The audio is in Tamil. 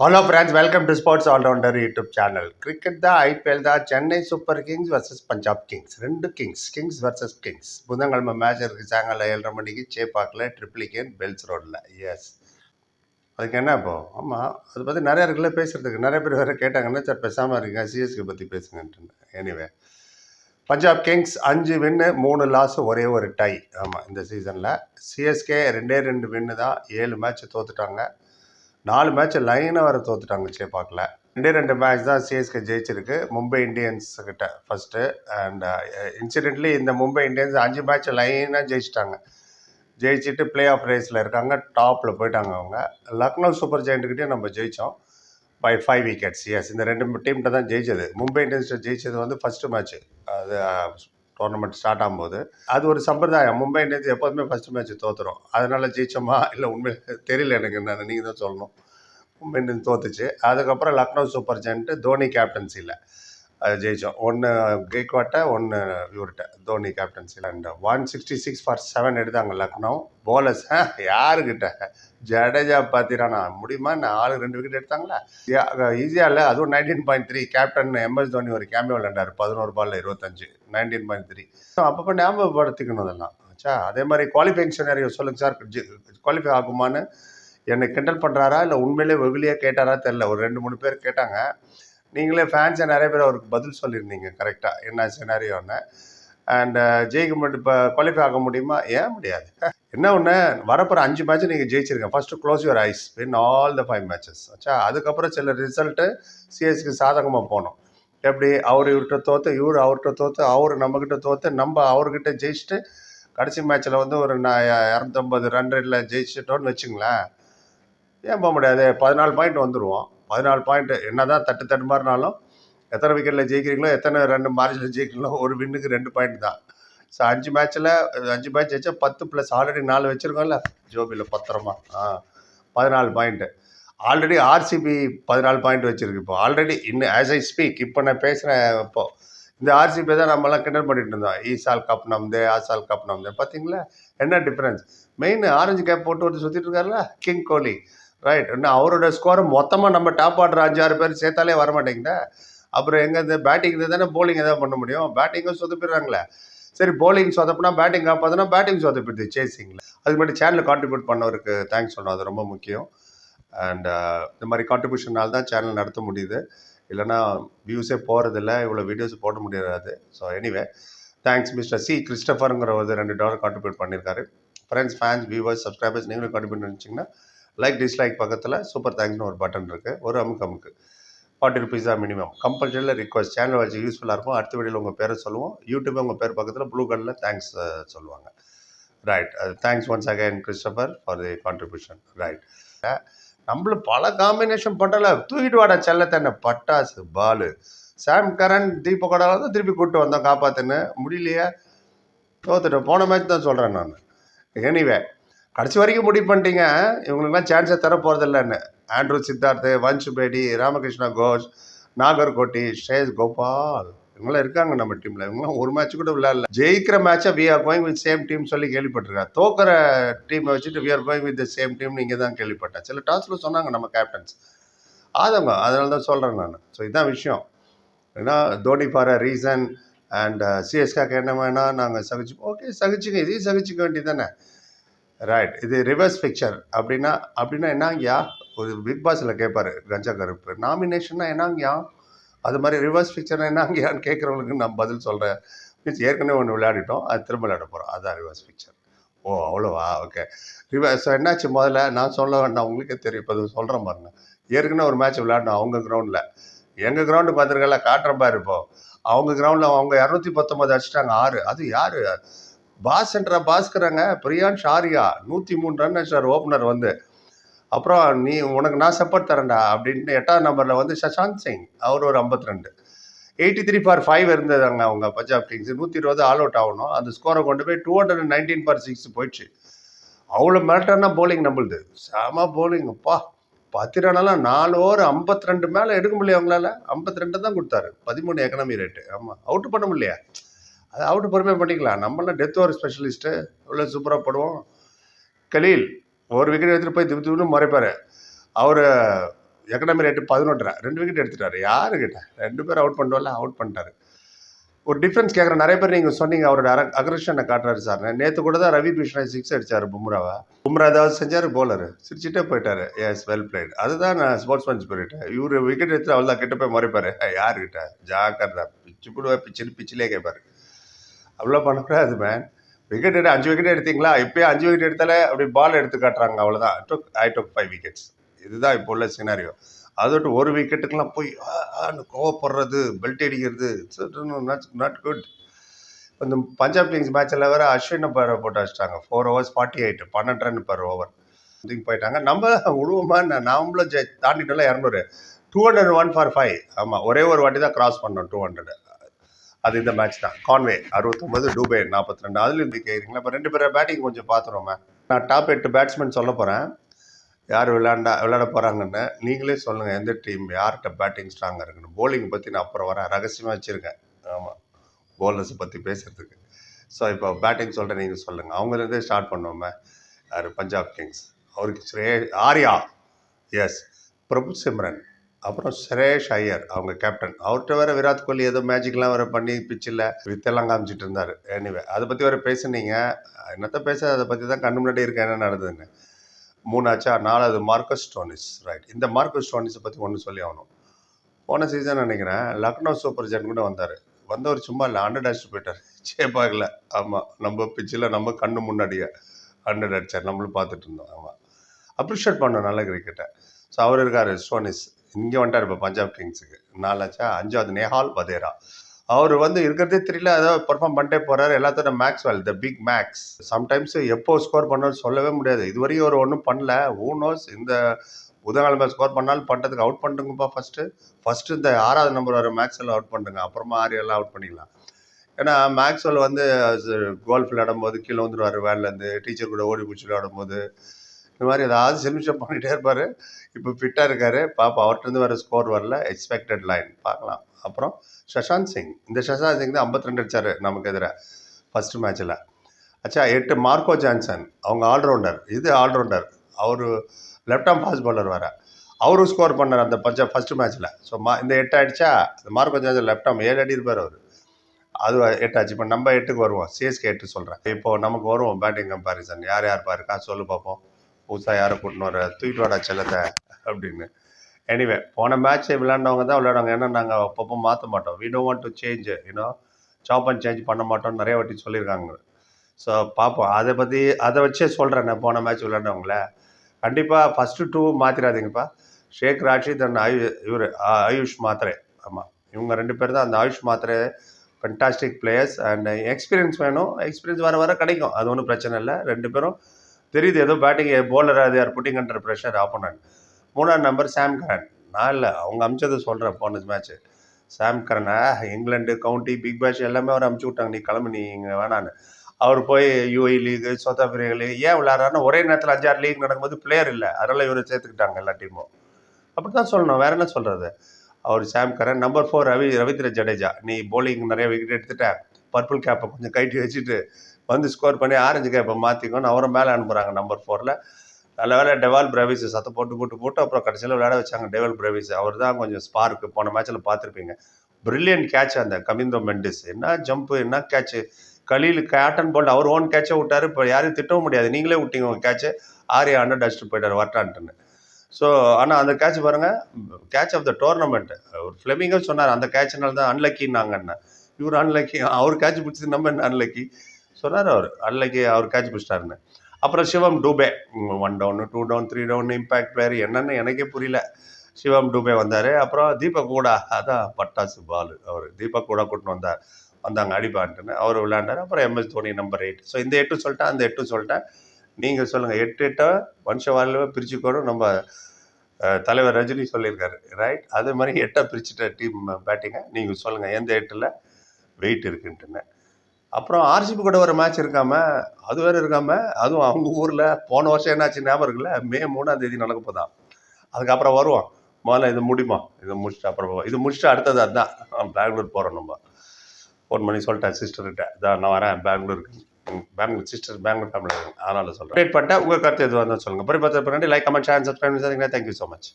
Hello friends welcome to sports allrounder YouTube channel cricket தான் ஐபிஎல் தான் Chennai super kings versus Punjab kings ரெண்டு கிங்ஸ் கிங்ஸ் வர்சஸ் கிங்ஸ் புதன்கிழமை மேட்ச் இருக்குது சாயங்காலம் ஏழரை மணிக்கு சேப்பாக்கில் ட்ரிப்ளிகேன் பெல்ஸ் ரோடில் எஸ் அதுக்கு என்ன இப்போ? ஆமாம் அதை பற்றி நிறைய இருக்குல்ல பேசுகிறதுக்கு நிறைய பேர் வேறு கேட்டாங்கன்னா சார் பேசாமல் இருக்கீங்க சிஎஸ்கே பற்றி பேசுங்கன்ட்டு. எனிவே பஞ்சாப் கிங்ஸ் அஞ்சு வின்னு மூணு லாஸ் ஒரே ஒரு டை ஆமாம் இந்த சீசனில் சிஎஸ்கே ரெண்டே ரெண்டு வின்னு தான் ஏழு மேட்ச் தோத்துட்டாங்க. நாலு மேட்ச் லைனாக வர தோத்துட்டாங்க சேப்பாக்கில். ரெண்டே ரெண்டு மேட்ச் தான் சிஎஸ்கே ஜெயிச்சிருக்கு. மும்பை இந்தியன்ஸ் கிட்ட ஃபஸ்ட்டு அண்ட் இன்சிடென்ட்லி இந்த மும்பை இந்தியன்ஸ் அஞ்சு மேட்ச் லைனாக ஜெயிச்சிட்டாங்க. ஜெயிச்சுட்டு பிளே ஆஃப் ரேஸில் இருக்காங்க. டாப்பில் போயிட்டாங்க அவங்க. லக்னோ சூப்பர் ஜெயிண்ட்டுக்கிட்டே நம்ம ஜெயித்தோம் பை ஃபைவ் விக்கெட்ஸ் எஸ் இந்த ரெண்டு டீம்கிட்ட தான் ஜெயிச்சது. மும்பை இந்தியன்ஸ் ஜெயிச்சது வந்து ஃபஸ்ட்டு மேட்ச் அது uh, டோர்னமெண்ட் ஸ்டார்ட் ஆகும்போது அது ஒரு சம்பிரதாயம். மும்பை இந்தியன்ஸ் எப்போதுமே ஃபஸ்ட்டு மேட்ச் தோற்றுறோம் அதனால் ஜெயிச்சோமா இல்லை உண்மை தெரியல எனக்கு நான் நீங்கள் தான் சொல்லணும். மும்பை இந்தியன்ஸ் தோத்துச்சு. அதுக்கப்புறம் லக்னோ சூப்பர் ஜென்ட்டு தோனி கேப்டன்சியில் அது ஜெயித்தோம் ஒன்று கேக்வாட்டை ஒன்று இவர்கிட்ட Dhoni கேப்டன்சியில் and one sixty six for seven எடுத்தாங்க லக்னோ. போலர்ஸ் யாருக்கிட்ட? ஜடேஜா பார்த்திரானா முடியுமா? நான் ஆளு ரெண்டு விக்கெட் எடுத்தாங்களா? ஈஸியாக இல்லை அதுவும் nineteen point three captain MS Dhoni ஒரு கேமியோ விளையாண்டார். பதினோரு பால்ல இருபத்தஞ்சு. நைன்டீன் பாயிண்ட் த்ரீ அப்பப்போ ஞாபகப்படுத்திக்கணும் அதெல்லாம் ஆச்சா அதே மாதிரி குவாலிஃபைங் சினாரியோ சொல்லுங்க சார். குவாலிஃபை ஆகுமான்னு என்னை கிண்டல் பண்ணுறாரா இல்லை உண்மையிலே வெகுலியாக கேட்டாரா? தெரில ஒரு ரெண்டு மூணு பேர் கேட்டாங்க. நீங்களே ஃபேன்ஸை நிறைய பேர் அவருக்கு பதில் சொல்லியிருந்தீங்க கரெக்டாக என்ன சினாரியோன்னு அண்ட் uh, ஜெயிக்க மட்டும் இப்போ குவாலிஃபை ஆக முடியுமா? ஏன் முடியாது. என்ன ஒன்று வரப்போகிற அஞ்சு மேட்ச் நீங்கள் ஜெயிச்சிருங்க. First close your eyes win all the five matches ஆச்சா அதுக்கப்புறம் சில ரிசல்ட்டு சிஎஸ்க்கு சாதகமாக போகணும். எப்படி? அவர் இவர்கிட்ட தோற்று இவர் அவர்கிட்ட தோற்று அவர் நம்மக்கிட்ட தோற்று நம்ம அவர்கிட்ட ஜெயிச்சுட்டு கடைசி மேட்ச்சில் வந்து ஒரு நான் இரநூத்தம்பது ரன் ரேட்டில் ஜெயிச்சிட்டோன்னு வச்சுங்களேன் ஏன் போக முடியாது? பதினாலு பாயிண்ட் வந்துடுவோம் பதினாலு பாயிண்ட் என்ன தான் தட்டு தட்டு மாதிரினாலும் எத்தனை விக்கெட்டில் ஜெயிக்கிறீங்களோ எத்தனை ரெண்டு மார்ஜினில் ஜெயிக்கிறீங்களோ ஒரு வின்னுக்கு ரெண்டு பாயிண்ட் தான். ஸோ அஞ்சு மேட்ச்சில் அஞ்சு மேட்ச் வச்சா பத்து ப்ளஸ் ஆல்ரெடி நாலு வச்சுருக்கோம்ல ஜோபியில் பத்திரமா. ஆ பதினாலு பாயிண்ட்டு ஆல்ரெடி ஆர்சிபி பதினாலு பாயிண்ட் வச்சுருக்கு இப்போ. ஆல்ரெடி இன்னும் ஆஸ் ஐ ஸ்பீக் இப்போ நான் பேசுகிறேன் இப்போ. இந்த ஆர்சிபி தான் நம்மலாம் கிண்டல் பண்ணிட்டு இருந்தோம். ஈசால் கப் நம்தே ஆசால் கப் நம்தே பார்த்தீங்களா என்ன டிஃப்ரென்ஸ் மெயின் ஆரஞ்சு கேப் போட்டு ஒருத்தர் சுற்றிட்டு இருக்காருல்ல கிங் கோலி ரைட் இன்னும் அவரோட ஸ்கோரை மொத்தமாக நம்ம டாப் ஆடுற அஞ்சாறு பேர் சேர்த்தாலே வர மாட்டேங்குதா அப்புறம் எங்கே இந்த பேட்டிங் தானே போலிங் எதாவது பண்ண முடியும்? பேட்டிங்கும் சொதப்பிடுறாங்களே. சரி போலிங் சொதப்புனா பேட்டிங் காப்பாதுன்னா பேட்டிங் சொதப்பிடுது சேசிங்கில் அதுக்கு மட்டும் சேனலில் கான்ட்ரிபியூட் பண்ணவருக்கு தேங்க்ஸ் சொன்னோம் அது ரொம்ப முக்கியம். அண்ட் uh, இந்த மாதிரி கான்ட்ரிபியூஷனால் தான் சேனல் நடத்த முடியுது. இல்லைனா வியூஸே போகிறதில்ல இவ்வளோ வீடியோஸ் போட முடியாது. So anyway thanks mister C கிறிஸ்டபருங்கிற ஒரு ரெண்டு டாலர் கான்ட்ரிபியூட் பண்ணியிருக்காரு ஃப்ரெண்ட்ஸ் ஃபேன்ஸ் வியூவர்ஸ் சப்ஸ்கிரைபர்ஸ் நீங்களும் கான்ட்ரிபியூட் நினச்சிங்கன்னா லைக் டிஸ்லைக் பக்கத்தில் சூப்பர் தேங்க்ஸ்னு ஒரு பட்டன் இருக்குது ஒரு அமுக்கு அமுக்கு ஃபார்ட்டி ருபீஸ் தான் மினிமம் கம்பல்சரியில் ரிக்வஸ்ட் சேனல் வச்சு யூஸ்ஃபுல்லாக இருக்கும். அடுத்த வீடியோவில் உங்கள் பேரை சொல்லுவோம். யூடியூப் உங்கள் பேர் பக்கத்தில் ப்ளூ கலரில் தேங்க்ஸ் சொல்லுவாங்க. Right thanks once again Christopher for the contribution right நம்மளும் பல காம்பினேஷன் பண்ணல தூக்கிட்டு வாடா செல்லத்தண்ணே பட்டாசு பாலு. சாம் கரன் தீபகோடா வந்து திருப்பி கூப்பிட்டு வந்தோம் காப்பாற்றுன்னு முடியலையே. தோத்துட்டோம். போன மேட்ச் தான் சொல்கிறேன் நான். எனிவே கடைசி வரைக்கும் முடிவு பண்ணிட்டீங்க. இவங்களுக்குலாம் சான்ஸே தர போகிறதில்லன்னு ஆண்ட்ரூ சித்தார்த்து வன்சு பேடி ராமகிருஷ்ணா கோஷ் நாகர்கோட்டி ஸ்ரேஷ் கோபால். இவங்களாம் இருக்காங்க நம்ம டீமில் இவங்களாம் ஒரு மேட்ச் கூட விளையாடல. ஜெயிக்கிற மேட்சை we are going with same team சொல்லி கேள்விப்பட்டிருக்கேன் தோக்கிற டீமை வச்சுட்டு we are going with the same team நீங்கள் தான் கேள்விப்பட்டேன். சில டாஸில் சொன்னாங்க நம்ம கேப்டன்ஸ் ஆதவங்க அதனால தான் சொல்கிறேன் நான். ஸோ இதுதான் விஷயம். ஏன்னா Dhoni for a reason and சிஎஸ்காக்கு என்ன வேணால் நாங்கள் சகிச்சு ஓகே சகிச்சுங்க. இதையும் சகிச்சுக்க வேண்டியது தானே ரைட் இது ரிவர்ஸ் பிக்சர் அப்படின்னா அப்படின்னா என்னங்கய்யா? ஒரு பிக் பாஸில் கேட்பார் கஞ்சா கருப்பு. நாமினேஷன்னா என்னங்கய்யா? அது மாதிரி ரிவர்ஸ் பிக்சர்னா என்னங்கய்யான்னு கேட்குறவங்களுக்கு நான் பதில் சொல்கிறேன் மீன்ஸ் ஏற்கனவே ஒன்று விளையாடிட்டோம் அது திரும்ப விளையாட போகிறோம் அதுதான் ரிவர்ஸ் பிக்சர் ஓ அவ்வளோவா? ஓகே ரிவர்ஸ் என்னாச்சு முதல்ல? நான் சொல்ல வேண்டாம் உங்களுக்கே தெரியும். இப்போ சொல்கிறேன் பாருங்க. ஏற்கனவே ஒரு மேட்ச் விளையாடணும் அவங்க கிரவுண்டில் எங்கள் கிரவுண்டு பார்த்துருக்கல? காட்டுறேன் மாதிரி இருப்போம் அவங்க கிரவுண்டில் அவங்க இரநூத்தி பத்தொம்பது அடிச்சிட்டாங்க ஆறு. அது யார்? பாஸ் என்ற பாஸ்கரங்க பிரியான் ஷாரியா நூற்றி மூணு ரன் அடிச்சார் ஓப்பனர் வந்து. அப்புறம் நீ உனக்கு நான் சப்போர்ட் தரேன்டா அப்படின்ட்டு எட்டாவது நம்பரில் வந்து சஷாந்த் சிங் அவர் ஒரு ஐம்பத்தி ரெண்டு எயிட்டி த்ரீ ஃபார் ஃபைவ் இருந்ததாங்க அவங்க பஞ்சாப் கிங்ஸ். நூற்றி இருபது ஆல் அவுட் ஆகணும். அந்த ஸ்கோரை கொண்டு போய் two hundred and nineteen for six போயிடுச்சு. அவ்வளோ மிரட்டர்னா போலிங் நம்மளுது. செம போலிங் அப்பா. பத்து ரனெல்லாம் நாலு ஓவர் ஐம்பத்தி ரெண்டு மேலே எடுக்க முடியல அவங்களால ஐம்பத்தி ரெண்டு தான் கொடுத்தாரு. பதிமூணு எக்கனாமி ரேட்டு ஆமாம் அவுட் பண்ண முடியலையா? அது அவர்கிட்ட பொறுமையாக பண்ணிக்கலாம். நம்மளாம் டெத் ஓவர் ஸ்பெஷலிஸ்ட்டு எவ்வளோ சூப்பராக போடுவோம். கலீல் ஒரு விக்கெட் எடுத்துகிட்டு போய் திப்பு திப்புன்னு மறைப்பார். அவர் எக்கனாமி ரேட்டு பதினொன்றரை. ரெண்டு விக்கெட் எடுத்துட்டாரு. யாருக்கிட்ட ரெண்டு பேரும் அவுட் பண்ணுவோம்ல அவுட் பண்ணிட்டாரு. ஒரு டிஃப்ரென்ஸ் கேட்குற நிறைய பேர் நீங்கள் சொன்னீங்க அவரோட அர அக்ரஷனை காட்டுறாரு சார் நேற்று கூட தான் ரவி கிருஷ்ணா சிக்ஸ் அடிச்சார் பும்ராவை. பும்ரா ஏதாவது செஞ்சார் போலர் சிரிச்சுட்டே போயிட்டாரு. எஸ் வெல் பிளேட் அதுதான் நான் ஸ்போர்ட்ஸ் மேன்ஸ் ஸ்பிரிட் இவர் விக்கெட் எடுத்து அவள் தான் கிட்ட போய் முறைப்பார். யாருக்கிட்ட ஜாக்கிரதா. பிச்சு போடுவா பிச்சுன்னு பிச்சிலே கேட்பாரு அவ்வளோ பண்ணக்கூடாது மேன் விக்கெட் எடு அஞ்சு விக்கெட் எடுத்தீங்களா? இப்போயே அஞ்சு விக்கெட் எடுத்தாலே அப்படி பால் எடுத்து காட்டுறாங்க அவ்வளோதான் டொக் ஐ டொக் ஃபைவ் விக்கெட்ஸ் இதுதான் இப்போ உள்ள சினாரியோ அதோட்டு ஒரு விக்கெட்டுக்கெலாம் போய் ஆ, கோவப்படுறது பெல்ட் அடிக்கிறது. நாட் குட் இந்த பஞ்சாப் கிங்ஸ் மேட்ச்சில் வேறு அஸ்வினை பேரை போட்டு வச்சிட்டாங்க ஃபோர் ஹவர்ஸ் ஃபார்ட்டி எயிட் பன்னெண்டு ரன் பர் ஓவர் இதுக்கு போயிட்டாங்க. நம்ம உழுவமாக நாமளும் ஜெ தாண்டிட்டோம்ல இரநூறு. Two hundred one for five ஆமாம் ஒரே ஒரு வாட்டி தான் கிராஸ் பண்ணோம் டூ ஹண்ட்ரட் அது இந்த மேட்ச் தான். கான்வே அறுபத்தொம்பது டூபே நாற்பத்தி ரெண்டு அதுல இருந்து கேட்குறீங்களா இப்போ ரெண்டு பேரை பேட்டிங் கொஞ்சம் பார்த்துருவோமே நான் டாப் எட்டு பேட்ஸ்மேன் சொல்ல போகிறேன் யார் விளையாண்டா விளையாட போகிறாங்கன்னு நீங்களே சொல்லுங்கள் எந்த டீம் யார்கிட்ட பேட்டிங் ஸ்ட்ராங்காக இருக்குன்னு. போலிங் பற்றி நான் அப்புறம் வரேன். ரகசியமாக வச்சுருக்கேன். ஆமாம் போலர்ஸை பற்றி பேசுகிறதுக்கு ஸோ இப்போ பேட்டிங் சொல்கிறேன் நீங்கள் சொல்லுங்கள் அவங்கலேருந்தே ஸ்டார்ட் பண்ணுவோமே. யார்? பஞ்சாப் கிங்ஸ். அவருக்கு ஸ்ரே ஆர்யா. S Prabhsimran. அப்புறம் சுரேஷ் ஐயர் அவங்க கேப்டன் அவர்கிட்ட வேற விராட் கோலி ஏதோ மேஜிக்லாம் வேற பண்ணி பிச்சில் வித்தெல்லாம் காமிச்சிட்டு இருந்தார். எனிவே அதை பற்றி வேற பேசுனீங்க. என்னத்த பேச அதை பற்றி தான் கண்ணு முன்னாடி இருக்க என்ன நடந்ததுன்னு. மூணாச்சா நாலாவது மார்க்கஸ் ஸ்டோனிஸ் ரைட் இந்த மார்க்கஸ் ஸ்டோனிஸை பற்றி ஒன்று சொல்லி ஆகணும். போன சீசன் நினைக்கிறேன் லக்னோ சூப்பர் ஜென் கூட வந்தார். வந்தவர் சும்மா இல்லை ஹண்ட்ரட் அடிச்சுட்டு போயிட்டார் சேப்பாகல ஆமாம் நம்ம பிச்சில் நம்ம கண்ணு முன்னாடியே ஹண்ட்ரட் அடிச்சார் நம்மளும் பார்த்துட்டு இருந்தோம். ஆமாம் அப்ரிஷியேட் பண்ணோம் நல்ல கிரிக்கெட்டை ஸோ அவர் இருக்கார் ஸ்டோனிஸ். இங்கே வந்துட்டார் இப்போ பஞ்சாப் கிங்ஸுக்கு. நாலாச்சா அஞ்சாவது நேஹால் வதேரா. அவர் வந்து இருக்கிறதே தெரியல அதாவது பெர்ஃபார்ம் பண்ணிட்டே போகிறாரு எல்லாத்தோட Maxwell the big Max sometimes எப்போ ஸ்கோர் பண்ணணும்னு சொல்லவே முடியாது. இதுவரையும் அவர் ஒன்றும் பண்ணல. ஊ நோஸ் இந்த புதன்கிழமை ஸ்கோர் பண்ணாலும் பண்ணுறதுக்கு அவுட் பண்ணுங்கப்பா ஃபர்ஸ்ட்டு ஃபஸ்ட்டு இந்த ஆறாவது நம்பர் வர மேக்ஸ்வெல் அவுட் பண்ணுங்க. அப்புறமா ஆறு எல்லாம் அவுட் பண்ணிக்கலாம். ஏன்னா மேக்ஸ்வெல் வந்து கோல்ஃப் விளையாடும் போது கீழே வந்துடுவார் வேன்லேருந்து டீச்சர் கூட ஓடி பிடிச்சி விளையாடும் போது இந்த மாதிரி ஏதாவது சில்மிஷம் பண்ணிகிட்டே இருப்பார். இப்போ ஃபிட்டாக இருக்கார். பாப்பா அவர்கிட்ட வர ஸ்கோர் வரல. எக்ஸ்பெக்டட் லைன் பார்க்கலாம். அப்புறம் சஷாந்த் சிங். இந்த சஷாந்த் சிங் தான் 52 ரெண்டு நமக்கு எதிராக ஃபஸ்ட்டு மேட்ச்சில் அச்சா எட்டு மார்க்கோ ஜான்சன். அவங்க ஆல்ரவுண்டர் இது ஆல்ரவுண்டர் அவர் லெஃப்ட் ஆம் ஃபாஸ்ட் பாலர் வேறு. அவரும் ஸ்கோர் பண்ணார் அந்த பஞ்ச ஃபஸ்ட்டு மேட்ச்சில் ஸோ மா இந்த எட்டு அடிச்சா இந்த மார்க்கோ ஜான்சன் லெஃப்ட் ஆம் ஏழு அடி இருப்பார் அவர். அது எட்டு ஆச்சு இப்போ நம்ம எட்டுக்கு வருவோம். சிஎஸ்கே எட்டு சொல்கிறேன் இப்போ நமக்கு வருவோம் பேட்டிங் கம்பேரிசன் யார் யார் பாருக்கா சொல்லு பார்ப்போம் புதுசாக யாரை கூட்டின்னு வர தூக்கிட்டு வாடா செல்லத்தை அப்படின்னு. எனிவே போன மேட்ச் விளையாண்டவங்க தான் விளையாடுவாங்க. ஏன்னா நாங்கள் அப்பப்போ மாற்ற மாட்டோம். We don't want to change you know chop and change பண்ண மாட்டோம்னு நிறைய வாட்டி சொல்லியிருக்காங்க. ஸோ பார்ப்போம் அதை பற்றி அதை வச்சே சொல்கிறேன் நான் போன மேட்ச் விளையாண்டவங்கள. கண்டிப்பாக ஃபஸ்ட்டு டூ மாற்றிடாதீங்கப்பா ஷேக் ராஷித் அண்ட் ஆயு இவர் ஆயுஷ் மாத்திரை. ஆமாம் இவங்க ரெண்டு பேர் தான் அந்த Ayush Mhatre fantastic players and experience வேணும். எக்ஸ்பீரியன்ஸ் வர வர கிடைக்கும். அது ஒன்றும் பிரச்சனை இல்லை. ரெண்டு பேரும் தெரியுது ஏதோ பேட்டிங் போலர் அது யார் புட்டிங் அண்டர் ப்ரெஷர் ஆப்போனன்ட் மூணாவது நம்பர் சாம் கரன் நான் இல்லை அவங்க அமிச்சதை சொல்கிறேன் போன match Sam கரனா England England county Big Bash எல்லாமே அவர் அமுச்சு விட்டாங்க நீ கிளம்பு நீ இங்கே வேணான்னு. அவர் போய் யூஐ லீகு சவுத் ஆப்பிரிக்கா லீக் ஏன் விளையாடுறாருன்னா ஒரே நேரத்தில் அஞ்சாறு லீக் நடக்கும்போது பிளேயர் இல்லை. அதனால் இவரை சேர்த்துக்கிட்டாங்க எல்லா டீமும் அப்படி தான் சொல்லணும் வேற என்ன சொல்கிறது அவர் Sam Curran number four Ravi Ravindra Jadeja. நீ போலிங் நிறைய விக்கெட் எடுத்துட்ட. பர்பிள் கேப்பை கொஞ்சம் கைட்டி வச்சுட்டு வந்து ஸ்கோர் பண்ணி ஆரஞ்சு கேப்பை மாற்றிக்கோன்னு அவரை மேலே அனுப்புகிறாங்க நம்பர் ஃபோரில் நல்ல வேலை டெவால் பிரவிஸ் சத்தம் போட்டு போட்டு போட்டு அப்புறம் கடைசியில் விளையாட வச்சாங்க டெவல் பிரவிஸ் அவர் தான் கொஞ்சம் ஸ்பார்க்கு போன மேட்ச்சில் பார்த்துருப்பீங்க. பிரில்லியன்ட் கேட்ச் அந்த கமிந்தோ மெண்டிஸ் என்ன ஜம்ப்பு என்ன கேட்ச் கலீல் கேட்டன் போல்ட் அவர் ஓன் கேட்சை விட்டாரு. இப்போ யாரையும் திட்டவும் முடியாது. நீங்களே விட்டீங்க உங்கள் கேட்சை ஆரியா ஹண்ட்ரட் அடிச்சுட்டு போயிட்டார் வரட்டான்ட்டுன்னு. ஸோ ஆனால் அந்த கேட்ச் பாருங்கள் கேட்ச் ஆஃப் த டோர்னமெண்ட் ஒரு ஃப்ளெமிங்கும் சொன்னார் அந்த கேட்ச்னால தான் அன்லக்கின்னாங்கன்னு இவர் அன்லக்கி அவர் கேட்ச் பிடிச்சது நம்ம என்ன அன்லக்கி சொன்னார் அவர். அன்னைக்கு அவர் கேட்ச் பிடிச்சிட்டாருன்னு. அப்புறம் Shivam Dube. One down two down three down impact player என்னன்னு எனக்கே புரியல. சிவம் டூபே வந்தார். அப்புறம் தீபக் கூடா அதான் பட்டாசு பால் அவர். தீபக் கூட கூட்டின்னு வந்தார். வந்தாங்க அடிப்பான்ட்டுன்னு அவர் விளையாண்டார். அப்புறம் MS Dhoni number eight so இந்த எட்டு சொல்லிட்டேன் அந்த எட்டு சொல்லிட்டேன். நீங்கள் சொல்லுங்கள் எட்டு எட்டை வம்ச வாழ்வை பிரிச்சுக்கணும் நம்ம தலைவர் ரஜினி சொல்லியிருக்காரு. ரைட் அதே மாதிரி எட்டை பிரிச்சுட்ட டீம் பேட்டிங்கை நீங்கள் சொல்லுங்கள் எந்த எட்டில் வெயிட் இருக்குன்ட்டுன்னு. அப்புறம் ஆர்சிபி கூட ஒரு மேட்ச் இருக்காம அது வேற இருக்காம அதுவும் அவங்க ஊரில் போன வருஷம் என்னாச்சு ஞாபகம் இருக்குல்ல? மே மூணாம் தேதி நடக்க போதான் அதுக்கப்புறம் வருவோம். முதல்ல இது முடியுமா? இதை முடிச்சுட்டு அப்புறம் இது முடிச்சுட்டு அடுத்தது அதுதான் பெங்களூர் போகிறோம் நம்ம. ஃபோன் பண்ணி சொல்லிட்டேன் சிஸ்டர்கிட்ட இதான் நான் வரேன். பெங்களூருக்கு. பெங்களூர் சிஸ்டர் பெங்களூர் ஃபேமிலி அதனால சொல்கிறேன் அப்டேட் பண்ணிட்டேன். உங்கள் கருத்து எதுவாக வந்தால் சொல்லுங்கள் பரி பார்த்து பண்ணி like comment share subscribe thank you so much